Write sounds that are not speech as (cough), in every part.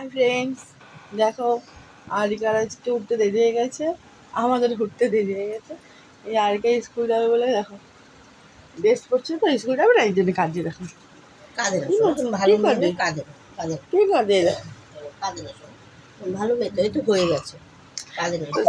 Hi friends দেখো আরিকার আজকে উঠতে দেরি হয়ে গেছে। আমাদের উঠতে দেরি হয়ে গেছে। এই আরিকা স্কুল যাবে বলে দেখো ড্রেস পড়ছে তো স্কুল যাবে না এই জন্য কাজে দেখো। কাজের কি করবে? ভালো ভালো মেয়ে তো হয়ে গেছে। কাজের চলো।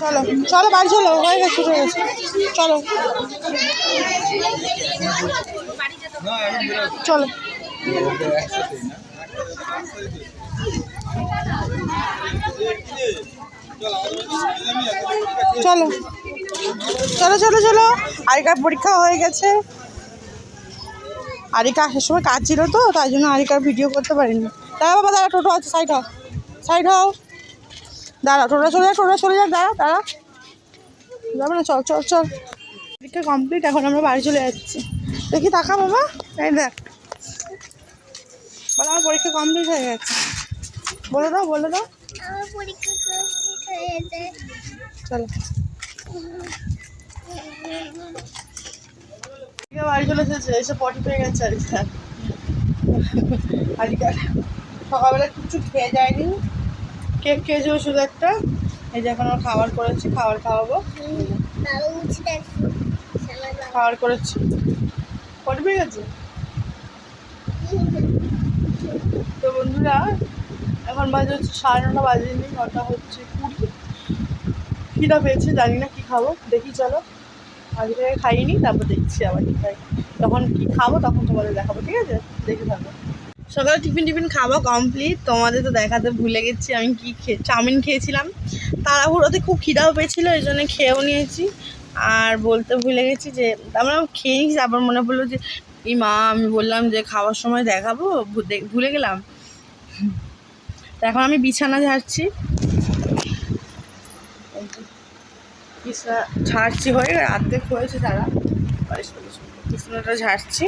চলো চলো, বাড়ি চলো, হয়ে গেছে হয়ে গেছে। চলো। চলো। চলো। চলো চলো চলো। আগেকার পরীক্ষা হয়ে গেছে। আরিকা আসার সময় কাজ ছিল তো তাই জন্য আরিকার ভিডিও করতে পারিনি। দাঁড়া বাবা দাঁড়া টোটো আছে সাইড হও সাইড হও। দাঁড়া টোটো চলে যা টোটো চলে যা দাঁড়া দাঁড়া। যাবে না চল চল চল। পরীক্ষা কমপ্লিট এখন আমরা বাড়ি চলে যাচ্ছি। দেখি তাকা বাবা। এই দেখ। বলো আমার পরীক্ষা কমপ্লিট হয়ে গেছে। বলে দাও বলে দাও। চলো। (laughs) আজকে বাড়ি চলে এসেছে, এসে পেয়ে গেছে সকালবেলা খেয়ে কেক একটা। এই যে এখন খাবার করেছি, খাবার খাওয়াবো। খাবার করেছি। পটি পেয়ে গেছে? তো বন্ধুরা, এখন বাজে হচ্ছে সাড়ে নটা বাজেনি নটা হচ্ছে কুড়ি। পেয়েছে, জানি না কি খাব। দেখি, চলো। আগে থেকে খাইনি, তারপর দেখছি আবার কি খাই। যখন কি খাব, তখন তোমাদের দেখাবো, ঠিক আছে? দেখে থাকো। সকালে টিফিন টিফিন খাওয়া কমপ্লিট তোমাদের তো দেখাতে ভুলে গেছি আমি কি খেয়ে চাউমিন খেয়েছিলাম। তাড়াহুড়োতে খুব খিদাও পেয়েছিল, এই জন্য খেয়েও নিয়েছি। আর বলতে ভুলে গেছি যে আমরা খেয়ে নিয়েছি, তারপর মনে পড়ল যে, এই মা, আমি বললাম যে খাওয়ার সময় দেখাবো ভুলে গেলাম। এখন আমি বিছানা ঝাড়ছি বিছানা ঝাড়ছি হয়ে অর্ধেক হয়েছে তারা। বিছানাটা ঝাড়ছি।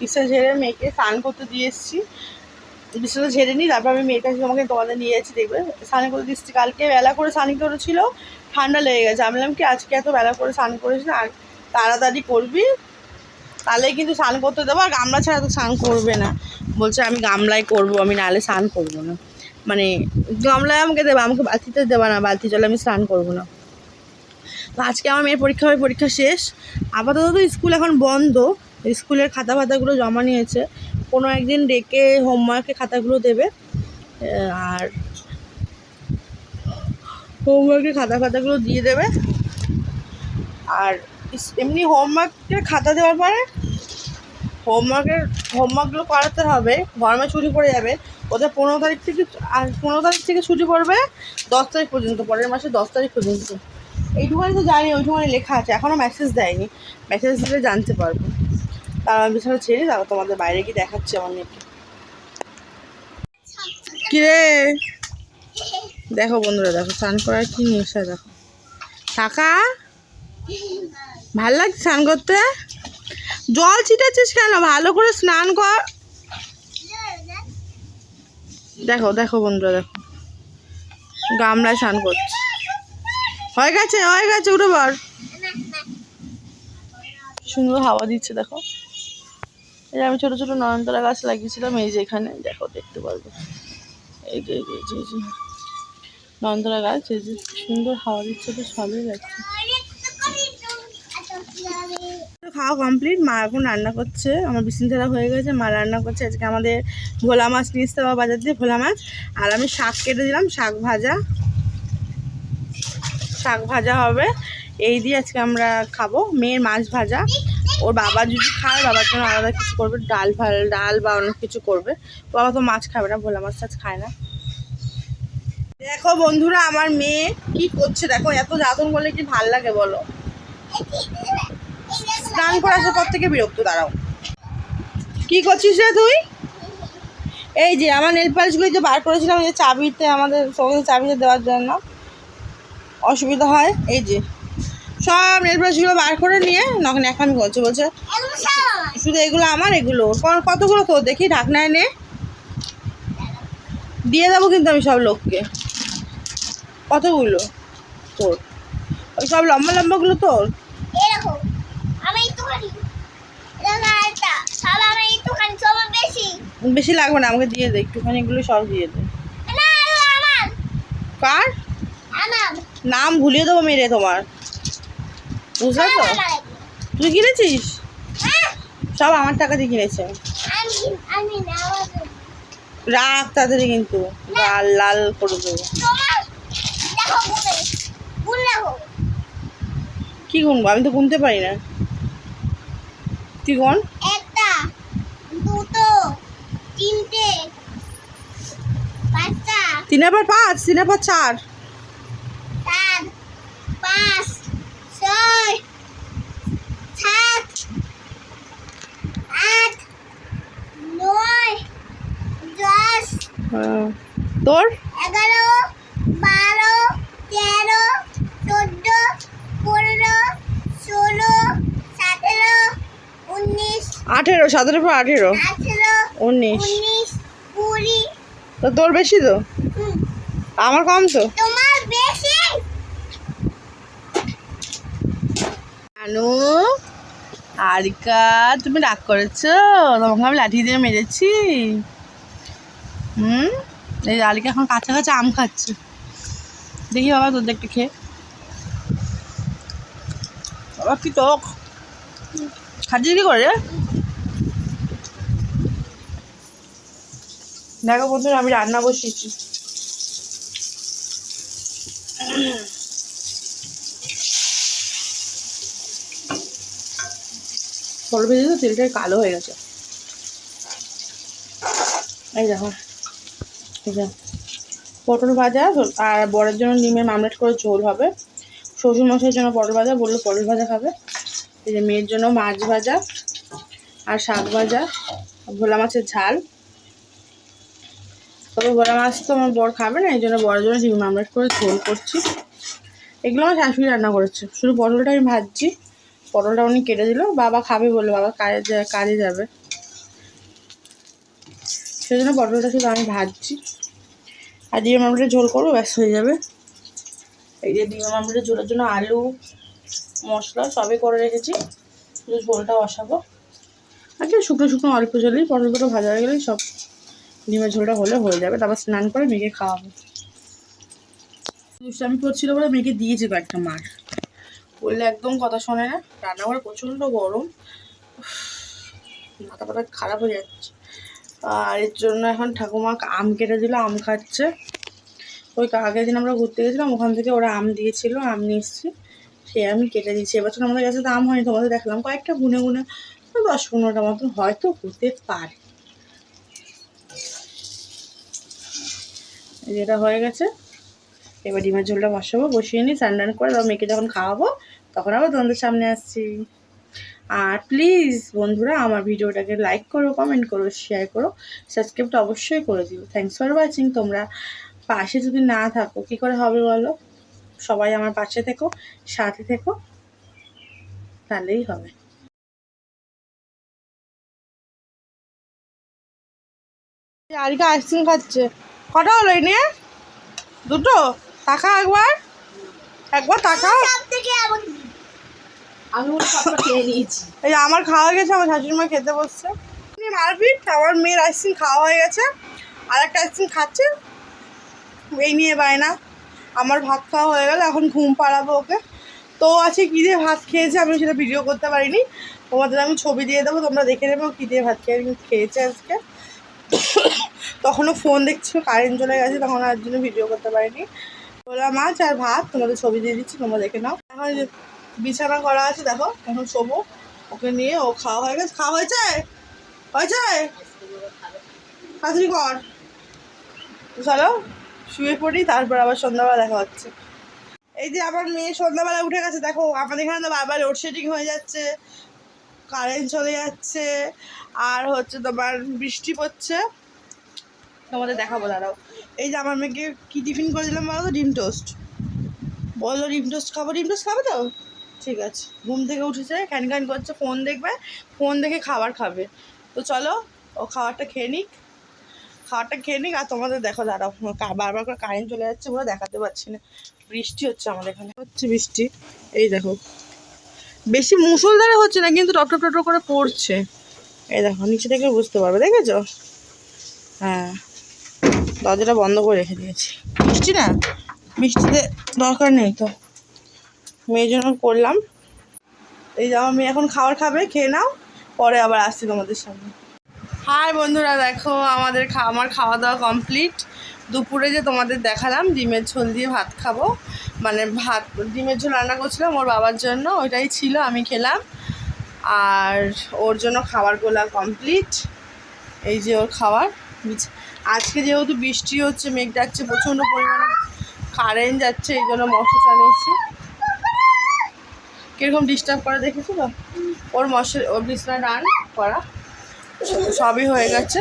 বিছানা ঝেড়ে মেয়েকে স্নান করতে দিয়ে এসেছি। বিছানা ঝেড়ে নিই, তারপর আমি মেয়েটা তোমাকে তোমাদের নিয়ে যাচ্ছি, দেখবে? স্নান করে দিচ্ছি কালকে বেলা করে স্নান করেছিল, ঠান্ডা লেগে গেছে। আমি বললাম, কি আজকে এত বেলা করে স্নান করেছি আর তাড়াতাড়ি করবি, তাহলে কিন্তু স্নান করতে দেবো, আর গামলা ছাড়া তো স্নান করবে না। বলছে, আমি গামলায় করব, আমি নাহলে স্নান করব না। মানে গামলায় আমাকে দেবে, আমাকে বালতিতে দেবে না, বালতি জলে আমি স্নান করব না। আজকে আমার মেয়ের পরীক্ষা হবে, পরীক্ষা শেষ। আপাতত তো স্কুল এখন বন্ধ। স্কুলের খাতা ফাতাগুলো জমা নিয়েছে। কোনো একদিন ডেকে হোমওয়ার্কের খাতাগুলো দেবে। আর হোমওয়ার্কের খাতা ফাতাগুলো দিয়ে দেবে। আর এমনি হোমওয়ার্কের খাতা দেওয়ার পরে হোমওয়ার্কের হোমওয়ার্কগুলো করাতে হবে। গরমে ছুটি পড়ে যাবে। ওদের পনেরো তারিখ থেকে, আর পনেরো তারিখ থেকে ছুটি পড়বে দশ তারিখ পর্যন্ত, পরের মাসে দশ তারিখ পর্যন্ত। এইটুখানি তো জানি, ওইটুখানি লেখা আছে। এখনও মেসেজ দেয়নি। মেসেজ দিলে জানতে পারব। তার আমি বিছানা ছেড়ে তারপর তোমাদের বাইরে গিয়ে দেখাচ্ছি মেয়েকে। কিরে? দেখো বন্ধুরা, দেখো, স্নান করার কি নেশা, দেখো। টাকা ভালো লাগছে স্নান করতে? জল ছিটাচ্ছিস কেন? ভালো করে স্নান কর। দেখো দেখো বন্ধুরা, দেখো। গামলায় স্নান করছে। হয়ে গেছে হয়ে গেছে উঠে পর সুন্দর হাওয়া দিচ্ছে দেখো। এই যে আমি ছোটো ছোটো নয়নতলা গাছ লাগিয়েছিলাম এই যে এখানে দেখো দেখতে পারবে। এই যে এই যে এই যে, নয়নতলা গাছ এই যে সুন্দর হাওয়া দিচ্ছে বেশ ভালোই লাগছে। খাওয়া কমপ্লিট মা এখন রান্না করছে আমার বিসিনধারা হয়ে গেছে মা রান্না করছে আজকে আমাদের ভোলা মাছ নিয়ে এসতে হবে বাজার দিয়ে ভোলা মাছ আর আমি শাক কেটে দিলাম শাক ভাজা। শাক ভাজা হবে। এই দিয়ে আজকে আমরা খাব মেয়ের মাছ ভাজা। ওর বাবা যদি খায়, বাবার জন্য আলাদা কিছু করবে, ডাল ভালো, ডাল বা অন্য কিছু করবে। বাবা তো মাছ খাবে না, ভোলা মাছ টাছ খায় না। দেখো বন্ধুরা, আমার মেয়ে কি করছে দেখো, এত যাতন করলে কি ভালো লাগে বলো? স্নান করে আসার পর থেকে বিরক্ত, দাঁড়াও। কি করছিস রে তুই? এই যে আমার নেল পালিশগুলো যে বার করেছিলাম যে চাবিতে আমাদের সঙ্গে চাবিতে দেওয়ার জন্য। অসুবিধা হয় এই যে। সব নেল ব্রাশগুলো বার করে নিয়ে নখন এখন বলছে এগুলো শুধু এগুলো আমার এগুলো কতগুলো তোর? দেখি ঢাকনায় নে। দিয়ে দেবো কিন্তু আমি সব লোককে। কতগুলো? তোর। ওই সব লম্বা লম্বাগুলো তোর? বেশি। লাগবে না আমাকে দিয়ে দে একটুখানি এগুলো সব দিয়ে দে। কার? নাম ভুলিয়ে দেবো মেরে তোমার। বুঝলে তো? তুই কিনেছিস? সব আমার টাকা দিয়ে কিনেছে। রাখ তাড়াতাড়ি কিন্তু। লাল লাল করে দেবো কি গুনবো? আমি তো গুনতে পারি না। তুই গুন। তিনের পর পাঁচ পর চার চার পাঁচ ছয় সাত আট নয় দশ হ্যাঁ। তোর এগারো বারো তেরো চোদ্দ পনেরো ষোলো সতেরো উনিশ আঠেরো সতেরো পর আঠেরো। উনিশ। কুড়ি। তো তোর বেশি তো? আমার কম তো? তোমার বেশি? আনু হারিকা তুমি রাগ করেছ? তোমাকে আমি লাঠি দিয়ে মেরেছি। হুম? এই আলিকা এখন কাঁচা কাঁচা আম খাচ্ছে। দেখি বাবা তোর একটু খেয়ে। বাবা, কি তোক খাচ্ছিস কি করে? দেখো বন্ধুরা, আমি রান্না বসিয়েছি। ভেজে তো তেলটা কালো হয়ে গেছে। এই দেখো। পটল ভাজা আর বরের জন্য ডিমের মামলেট করে ঝোল হবে। শ্বশুর মশাইয়ের জন্য পটল ভাজা, বলল পটল ভাজা খাবে। এই যে মেয়ের জন্য মাছ ভাজা আর শাক ভাজা, ভোলা মাছের ঝাল। তবে ভোলা মাছ তো আমার বর খাবে না, এই জন্য বরের জন্য ডিম মামলেট করে ঝোল করছি। এগুলো আমার শাশুড়ি রান্না করেছে। শুধু পটলটা আমি ভাজছি, পটলটা উনি কেটে দিল, বাবা খাবে বলে, বাবা কাজে কাজে যাবে। সেই জন্য পটলটা শুধু আমি ভাজছি। আর ডিমের মামলেটের ঝোল করব, ব্যাস হয়ে যাবে। এই যে ডিমের মামলেটের ঝোলের জন্য আলু, মশলা সবই করে রেখেছি। শুধু ঝোলটা বসাবো। আচ্ছা শুকনো শুকনো অল্প জলেই পটলগুলো ভাজা হয়ে গেলেই সব ডিমের ঝোলটা হলে হয়ে যাবে। তারপর স্নান করে মেয়েকে খাওয়াবো। দুষ্টামি করছিল বলে মেয়েকে দিয়েছে কয়েকটা মার বললে একদম কথা শোনে না। রান্নাঘরে প্রচণ্ড গরম। মাথা পাতা খারাপ হয়ে যাচ্ছে। আর এর জন্য এখন ঠাকুমা আম কেটে দিল, আম খাচ্ছে। ওই আগের দিন আমরা ঘুরতে গেছিলাম, ওখান থেকে ওরা আম দিয়েছিল, আম নিয়ে এসেছি। সে আমি কেটে দিয়েছি। এবছর আমাদের কাছে তো আম হয়নি, তোমাদের দেখলাম। কয়েকটা গুনে গুনে দশ পনেরোটা মতন হয়তো হতে পারে। যেটা হয়ে গেছে। এবার ডিমের ঝোলটা বসাবো, বসিয়ে নিই স্নান টান করে তারপর মেয়েকে যখন খাওয়াবো, তখন আবার তোমাদের সামনে আসছি। আর প্লিজ বন্ধুরা, আমার ভিডিওটাকে লাইক করো কমেন্ট করো শেয়ার করো সাবস্ক্রাইবটা অবশ্যই করে দিও। থ্যাংকস ফর ওয়াচিং তোমরা পাশে যদি না থাকো, কী করে হবে বলো? সবাই আমার পাশে থেকো, সাথে থেকো, তাহলেই হবে। আরিকা আইসক্রিম খাচ্ছে। কটা হলো এই নিয়ে দুটো? টাকা একবার। একবার টাকা আমি খেয়ে নিয়েছি। এই আমার খাওয়া গেছে, আমার শাশুড়ি মা খেতে বসছে। মারপিট, আমার মেয়ের আইসক্রিম খাওয়া হয়ে গেছে। আর একটা আইসক্রিম খাচ্ছে। এই নিয়ে বায়না। আমার ভাত খাওয়া হয়ে গেল, এখন ঘুম পাড়াবো ওকে। তো আছে কী দিয়ে ভাত খেয়েছে, আমি সেটা ভিডিও করতে পারিনি। তোমাদের আমি ছবি দিয়ে দেবো, তোমরা দেখে নেবে কী দিয়ে ভাত খেয়ে খেয়েছে আজকে। তখনও ফোন দেখছি কারেন্ট চলে গেছে, তখন আর জন্য ভিডিও করতে পারিনি। ওলা মাছ আর ভাত, তোমাদের ছবি দিয়ে দিচ্ছি, তোমরা দেখে নাও। এখন বিছানা করা আছে, দেখো, এখন শোবো। ওকে নিয়ে ও খাওয়া হয়ে গেছে। খাওয়া হয়েছে? হয়েছে? তাড়াতাড়ি কর। চলো, শুয়ে পড়ি, তারপর আবার সন্ধ্যাবেলা দেখা হচ্ছে। এই যে আমার মেয়ে সন্ধ্যাবেলা উঠে গেছে, দেখো, আমাদের এখানে তো বারবার লোডশেডিং হয়ে যাচ্ছে কারেন্ট চলে যাচ্ছে, আর হচ্ছে তোমার বৃষ্টি পড়ছে। তোমাদের দেখাবো, দাঁড়াও। এই যে আমার মেয়েকে কী টিফিন করে দিলাম বলো তো? ডিম টোস্ট। বলল ডিম টোস্ট খাব, ডিম টোস্ট খাবে তো? ঠিক আছে। ঘুম থেকে উঠেছে ক্যান ক্যান করছে, ফোন দেখবে, ফোন দেখে খাবার খাবে। তো চলো, ও খাবারটা খেয়ে নিক। খাবারটা খেয়ে নিক আর তোমাদের দেখো, দাঁড়াও। বারবার করে কারেন্ট চলে যাচ্ছে বলে দেখাতে পারছি না। বৃষ্টি হচ্ছে আমাদের এখানে। হচ্ছে বৃষ্টি। এই দেখো। বেশি মুসলধারে হচ্ছে না, কিন্তু টপ টপ করে পড়ছে। এই দেখো, নিচে থেকে বুঝতে পারবে, দেখেছ? হ্যাঁ। দরজাটা বন্ধ করে রেখে দিয়েছি। বৃষ্টি না? বৃষ্টিতে দরকার নেই তো। মেয়ের জন্য করলাম। এই যে আমার মেয়ে এখন খাবার খাবে, খেয়ে নাও, পরে আবার আসছি তোমাদের সামনে। হাই বন্ধুরা, দেখো আমাদের আমার খাওয়া দাওয়া কমপ্লিট দুপুরে যে তোমাদের দেখালাম, ডিমের ঝোল দিয়ে ভাত খাব। মানে ভাত, ডিমের ঝোল রান্না করছিলাম ওর বাবার জন্য, ওইটাই ছিল, আমি খেলাম। আর ওর জন্য খাবারগুলো কমপ্লিট এই যে ওর খাবার। আজকে যেহেতু বৃষ্টি হচ্ছে, মেঘ ডাকছে, প্রচণ্ড পরিমাণে কারেন্ট যাচ্ছে, এই জন্য মশা নিয়েছি কীরকম ডিস্টার্ব করে দেখেছ তো? ওর মশা ওর বিছনা রান করা। সবই হয়ে গেছে।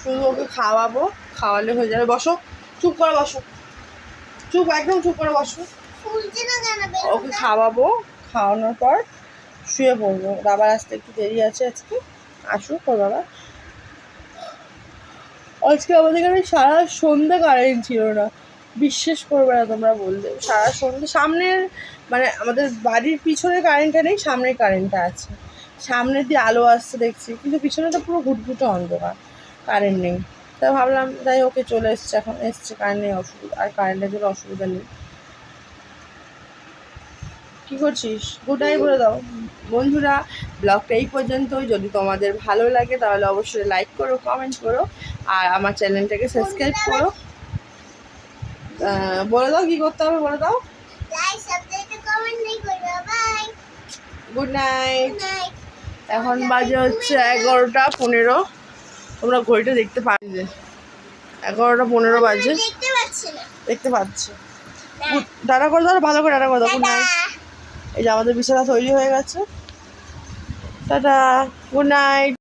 শুধু ওকে খাওয়াবো খাওয়ালে হয়ে যাবে। বসো চুপ করে বসো। চুপ একদম চুপ করে বসো। ওকে খাওয়াবো খাওয়ানোর পর শুয়ে পড়ব। বাবার আসতে একটু দেরি আছে আজকে। আসুক ওর বাবা। আজকে আমাদের এখানে সারা সন্ধ্যে কারেন্ট ছিল না। বিশ্বাস করবে না তোমরা বললে। সারা সন্ধ্যে, সামনের মানে আমাদের বাড়ির পিছনে কারেন্টটা নেই, সামনের কারেন্টটা আছে। সামনের দিয়ে আলো আসছে দেখছি, কিন্তু পিছনেটা পুরো ঘুটঘুটে অন্ধকার কারেন্ট নেই। তাই ভাবলাম তাই ওকে চলে এসছে এখন, এসছে কারেন্ট নেই, অসুবিধা, আর কারেন্টের জন্য অসুবিধা নেই। কি করছিস? গুড নাইট বলে দাও। বন্ধুরা, ব্লগটা এই পর্যন্তই। যদি তোমাদের ভালো লাগে, তাহলে অবশ্যই লাইক করো কমেন্ট করো, আর আমার চ্যানেলটাকে সাবস্ক্রাইব করো। বলে দাও কি করতে হবে বলে দাও। গুড নাইট এখন বাজে হচ্ছে এগারোটা পনেরো। তোমরা ঘড়িটা দেখতে পারবে এগারোটা পনেরো বাজে। দেখতে পাচ্ছি না। দেখতে পাচ্ছি। ডাটা করে দাও ভালো করে ডাটা করে দাও গুড নাইট। এই যে আমাদের বিছানা তৈরি হয়ে গেছে। টাটা। Good night.